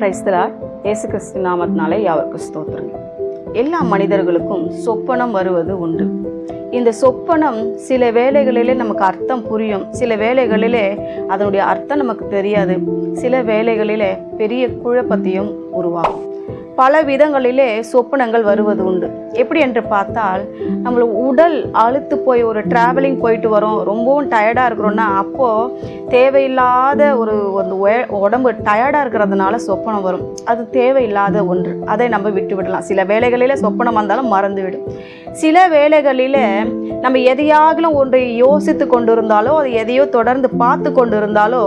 கிரைஸ்தலா இயேசு கிறிஸ்து நாமத்தினாலே யாவருக்கு ஸ்தோத்திரம். எல்லா மனிதர்களுக்கும் சொப்பனம் வருவது உண்டு. இந்த சொப்பனம் சில வேலைகளிலே நமக்கு அர்த்தம் புரியும். சில வேலைகளிலே அதனுடைய அர்த்தம் நமக்கு தெரியாது. சில வேலைகளிலே பெரிய குழப்பத்தையும் உருவாகும் பல விதங்களிலே சொப்பனங்கள் வருவது உண்டு. எப்படி என்று பார்த்தால் நம்மளை உடல் அழுத்து போய் ஒரு ட்ராவலிங் போயிட்டு வரோம் ரொம்பவும் டயர்டாக இருக்கிறோன்னா அப்போது தேவையில்லாத ஒரு அந்த உடம்பு டயர்டாக இருக்கிறதுனால சொப்பனம் வரும். அது தேவையில்லாத ஒன்று. அதை நம்ம விட்டு விடலாம். சில வேலைகளில் சொப்பனம் வந்தாலும் மறந்துவிடும் சில வேளைகளில் நம்ம எதையாகலும் ஒன்றை யோசித்து கொண்டு இருந்தாலோ அது எதையோ தொடர்ந்து பார்த்து கொண்டு இருந்தாலோ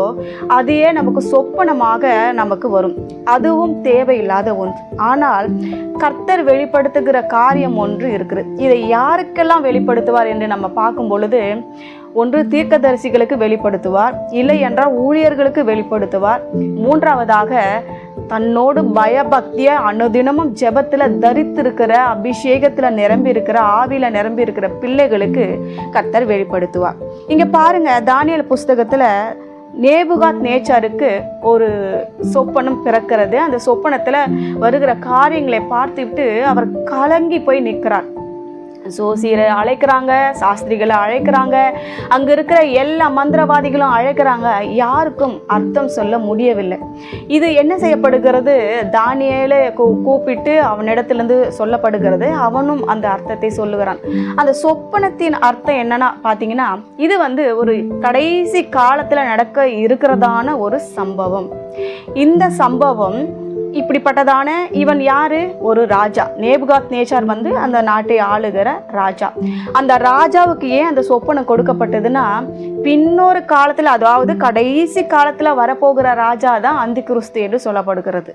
அதையே நமக்கு சொப்பனமாக நமக்கு வரும். அதுவும் தேவையில்லாத ஒன்று. ஆனால் கர்த்தர் வெளிப்படுத்துகிற காரியம் ஒன்று இருக்குது. இதை யாருக்கெல்லாம் வெளிப்படுத்துவார் என்று நம்ம பார்க்கும் பொழுது ஒன்று தீர்க்கதரிசிகளுக்கு வெளிப்படுத்துவார் இல்லை என்றால் ஊழியர்களுக்கு வெளிப்படுத்துவார். மூன்றாவதாக தன்னோடு பயபக்திய அனுதினமும் ஜெபத்தில் தரித்திருக்கிற அபிஷேகத்தில் நிரம்பி இருக்கிற நிரம்பியிருக்கிற நிரம்பி இருக்கிற பிள்ளைகளுக்கு கர்த்தர் வெளிப்படுத்துவார். இங்கே பாருங்க தானியல் புஸ்தகத்தில் நேபுகாத் நேச்சாருக்கு ஒரு சொப்பனம் பிறக்கிறது. அந்த சொப்பனத்தில் வருகிற காரியங்களை பார்த்துவிட்டு அவர் கலங்கி போய் நிற்கிறார். சோசியரை அழைக்கிறாங்க சாஸ்திரிகளை அழைக்கிறாங்க. அங்கே இருக்கிற எல்லா மந்திரவாதிகளும் அழைக்கிறாங்க. யாருக்கும் அர்த்தம் சொல்ல முடியவில்லை. இது என்ன செய்யப்படுகிறது? தானியலை கூ- கூப்பிட்டு அவனிடத்துலேருந்து சொல்லப்படுகிறது. அவனும் அந்த அர்த்தத்தை சொல்லுகிறான். அந்த சொப்பனத்தின் அர்த்தம் என்னன்னா பார்த்தீங்கன்னா இது வந்து ஒரு கடைசி காலத்தில் நடக்க இருக்கிறதான ஒரு சம்பவம். இந்த சம்பவம் இப்படிப்பட்டதான இவன் யாரு? ஒரு ராஜா. நேபுகாத் நேச்சார் வந்து அந்த நாட்டை ஆளுகிற ராஜா. அந்த ராஜாவுக்கு ஏன் அந்த சொப்பனை கொடுக்கப்பட்டதுன்னா பின்னொரு காலத்தில் அதாவது கடைசி காலத்தில் வரப்போகிற ராஜா தான் அந்தி கிறிஸ்து என்று சொல்லப்படுகிறது.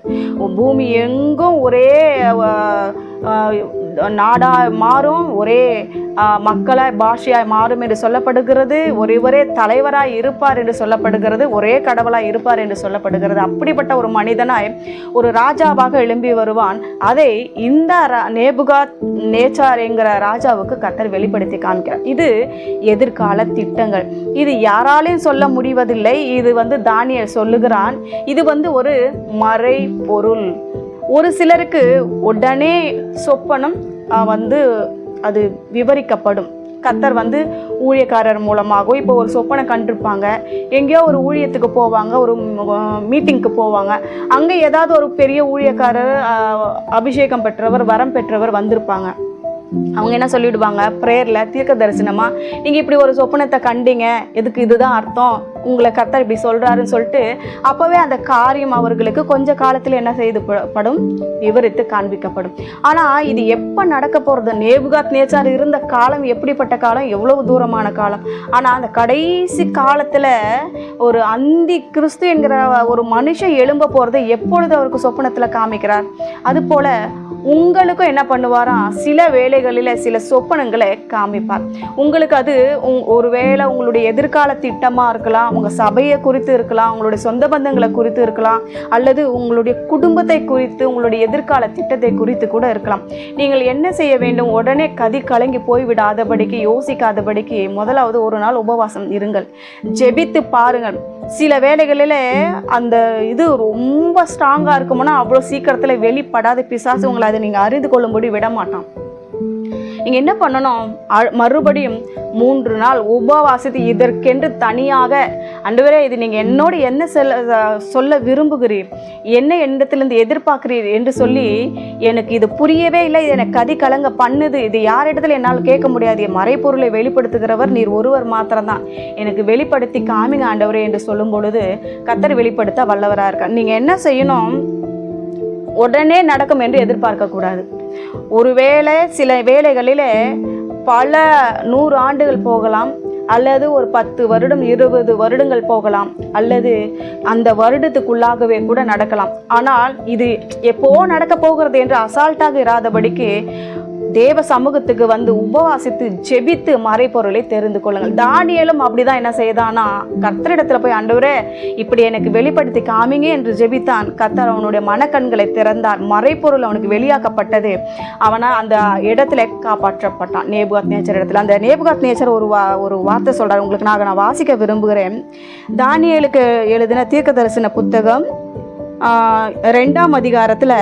பூமி எங்கும் ஒரே நாடாக மாறும் ஒரே மக்களாய் பாஷையாய் மாறும் என்று சொல்லப்படுகிறது. ஒரே ஒரே தலைவராய் இருப்பார் என்று சொல்லப்படுகிறது. ஒரே கடவுளாய் இருப்பார் என்று சொல்லப்படுகிறது. அப்படிப்பட்ட ஒரு மனிதனாய் ஒரு ராஜாவாக எழும்பி வருவான். அதை இந்த ரா- நேச்சார் என்கிற ராஜாவுக்கு கத்தர் வெளிப்படுத்தி காண்கிறார். இது எதிர்கால திட்டங்கள். இது யாராலையும் சொல்ல முடிவதில்லை. இது வந்து தானியல் சொல்லுகிறான். இது வந்து ஒரு மறை பொருள் ஒரு சிலருக்கு உடனே சொப்பனம் வந்து அது விவரிக்கப்படும். கத்தர் வந்து ஊழியக்காரர் மூலமாகவோ இப்போ ஒரு சொப்பனை கண்டிருப்பாங்க. எங்கேயோ ஒரு ஊழியத்துக்கு போவாங்க ஒரு மீட்டிங்க்கு போவாங்க. அங்கே ஏதாவது ஒரு பெரிய ஊழியக்காரர் அபிஷேகம் பெற்றவர் வரம் பெற்றவர் வந்திருப்பாங்க. அவங்க என்ன சொல்லிடுவாங்க? ப்ரேயரில் தீர்க்க தரிசனமாக நீங்கள் இப்படி ஒரு சொப்பனத்தை கண்டீங்க. எதுக்கு இதுதான் அர்த்தம்? உங்களை கர்த்தர் இப்படி சொல்கிறாருன்னு சொல்லிட்டு அப்போவே அந்த காரியம் அவர்களுக்கு கொஞ்ச காலத்தில் என்ன செய்து படும்? விவரித்து காண்பிக்கப்படும். ஆனால் இது எப்போ நடக்க போகிறது நேபுகாத் நேச்சார் இருந்த காலம் எப்படிப்பட்ட காலம்? எவ்வளவு தூரமான காலம்? ஆனால் அந்த கடைசி காலத்தில் ஒரு அந்தி கிறிஸ்து என்கிற ஒரு மனுஷன் எழும்ப போகிறது எப்பொழுது அவருக்கு சொப்பனத்தில் காமிக்கிறார்? அதுபோல் உங்களுக்கும் என்ன பண்ணுவாராம்? சில வேளைகளில் சில சொப்பனங்களை காமிப்பார். உங்களுக்கு அது உங் ஒருவேளை உங்களுடைய எதிர்கால திட்டமாக இருக்கலாம் உங்கள் சபையை குறித்து இருக்கலாம் உங்களுடைய சொந்த பந்தங்களை குறித்து இருக்கலாம் அல்லது உங்களுடைய குடும்பத்தை குறித்து உங்களுடைய எதிர்கால திட்டத்தை குறித்து கூட இருக்கலாம். நீங்கள் என்ன செய்ய வேண்டும்? உடனே கதி கலங்கி போய்விடாதபடிக்கு யோசிக்காதபடிக்கு முதலாவது ஒரு நாள் உபவாசம் இருங்கள். ஜெபித்து பாருங்கள். சில வேளைகளில் அந்த இது ரொம்ப ஸ்ட்ராங்காக இருக்குமுன்னா அவ்வளோ சீக்கிரத்தில் வெளிப்படாத பிசாசு உங்களை அதை நீங்கள் அறிந்து கொள்ளும்படி விட மாட்டான் நீங்கள் என்ன பண்ணணும்? அ- மறுபடியும் மூன்று நாள் உபவாசித்து இதற்கென்று தனியாக அன்றுவரே இது நீங்கள் என்னோடு என்ன செல்ல சொல்ல விரும்புகிறீர்? என்ன என்னிடத்திலிருந்து எதிர்பார்க்கிறீர்? என்று சொல்லி எனக்கு இது புரியவே இல்லை. இது எனக்கு கதி கலங்க பண்ணுது. இது யார் இடத்துல என்னால் கேட்க முடியாது. என் மறைப்பொருளை வெளிப்படுத்துகிறவர் நீர் ஒருவர் மாத்திரம்தான். எனக்கு வெளிப்படுத்தி காமிங்க ஆண்டவரே என்று சொல்லும் பொழுது கத்தர் வெளிப்படுத்த வல்லவராக இருக்கார் நீங்கள் என்ன செய்யணும்? உடனே நடக்கும் என்று எதிர்பார்க்கக்கூடாது. ஒருவேளை சில வேளைகளில் பல நூறு ஆண்டுகள் போகலாம் அல்லது ஒரு பத்து வருடம் இருபது வருடங்கள் போகலாம் அல்லது அந்த வருடத்துக்குள்ளாகவே கூட நடக்கலாம். ஆனால் இது எப்போ நடக்க போகிறது என்று அசால்ட்டாக இராதபடிக்கு தேவ சமூகத்துக்கு வந்து உபவாசித்து ஜெபித்து மறைப்பொருளை தெரிந்து கொள்ளுங்கள். தானியலும் அப்படிதான் என்ன செய்தானா கர்த்தரிடத்துல போய் ஆண்டவரே இப்படி எனக்கு வெளிப்படுத்தி காமிங்க என்று ஜெபித்தான். கர்த்தர் அவனுடைய மனக்கண்களை திறந்தார். மறைப்பொருள் அவனுக்கு வெளியாக்கப்பட்டது. அவனை அந்த இடத்துல காப்பாற்றப்பட்டான். நேபுகாத் நேச்சர் இடத்துல. அந்த நேபுகாத் நேச்சர் ஒரு வா ஒரு வார்த்தை சொல்றாரு. உங்களுக்கு நான் நான் வாசிக்க விரும்புகிறேன். தானியலுக்கு எழுதின தீர்க்க தரிசன புத்தகம் ரெண்டாம் அதிகாரத்தில்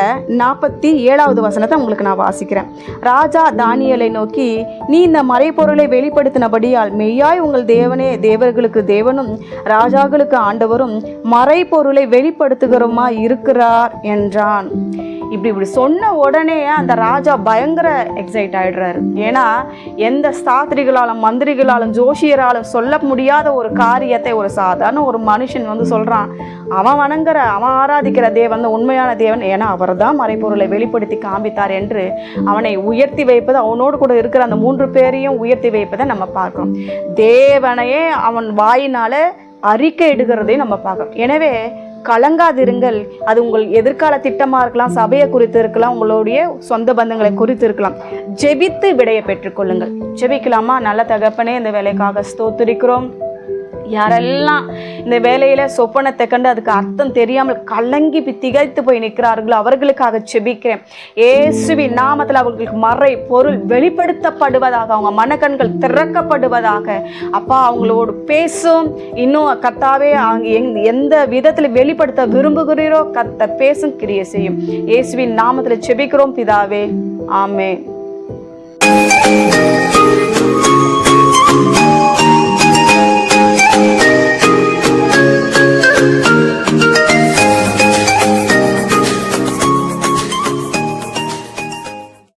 நாற்பத்தி ஏழாவது வசனத்தை உங்களுக்கு நான் வாசிக்கிறேன். ராஜா தானியலை நோக்கி நீ இந்த மறைப்பொருளை வெளிப்படுத்தினபடியால் மெய்யாய் உங்கள் தேவனே தேவர்களுக்கு தேவனும் ராஜாக்களுக்கு ஆண்டவரும் மறைப்பொருளை வெளிப்படுத்துகிறோமா இருக்கிறார் என்றான். இப்படி இப்படி சொன்ன உடனே அந்த ராஜா பயங்கர எக்ஸைட் ஆயிடுறாரு. ஏன்னா எந்த சாஸ்திரிகளாலும் மந்திரிகளாலும் ஜோஷியராலும் சொல்ல முடியாத ஒரு காரியத்தை ஒரு சாதாரண ஒரு மனுஷன் வந்து சொல்றான். அவன் வணங்குற அவன் ஆராதிக்கிற தேவன் தான் உண்மையான தேவன் ஏன்னா அவர் தான் மறைப்பொருளை வெளிப்படுத்தி காண்பித்தார் என்று அவனை உயர்த்தி வைப்பது அவனோடு கூட இருக்கிற அந்த மூன்று பேரையும் உயர்த்தி வைப்பதை நம்ம பார்க்கிறோம். தேவனையே அவன் வாயினால அறிக்கை இடுகிறதையும் நம்ம பார்க்கிறோம். எனவே கலங்காதிருங்கள். அது உங்கள் எதிர்கால திட்டமாக இருக்கலாம் சபையை குறித்து இருக்கலாம் உங்களுடைய சொந்த பந்தங்களை குறித்து இருக்கலாம். ஜெபித்து விடையை பெற்றுக்கொள்ளுங்கள் ஜெபிக்கலாமா? நல்ல தகப்பனே இந்த வேலைக்காக ஸ்தோத்திரிக்கிறோம். யாரெல்லாம் இந்த வேலையில சொப்பனத்தை கண்டு அதுக்கு அர்த்தம் தெரியாமல் கலங்கி திகைத்து போய் நிற்கிறார்களோ அவர்களுக்காக செபிக்கிறேன். ஏசுவி நாமத்தில் அவர்களுக்கு மறை பொருள் வெளிப்படுத்தப்படுவதாக அவங்க மனக்கண்கள் திறக்கப்படுவதாக. அப்பா அவங்களோடு பேசும். இன்னும் கத்தாவே அவங்க எங்- எந்த விதத்தில் வெளிப்படுத்த விரும்புகிறீரோ கத்த பேசும் கிரியை செய்யும். இயேசுவின் நாமத்தில் செபிக்கிறோம் பிதாவே. ஆமென்.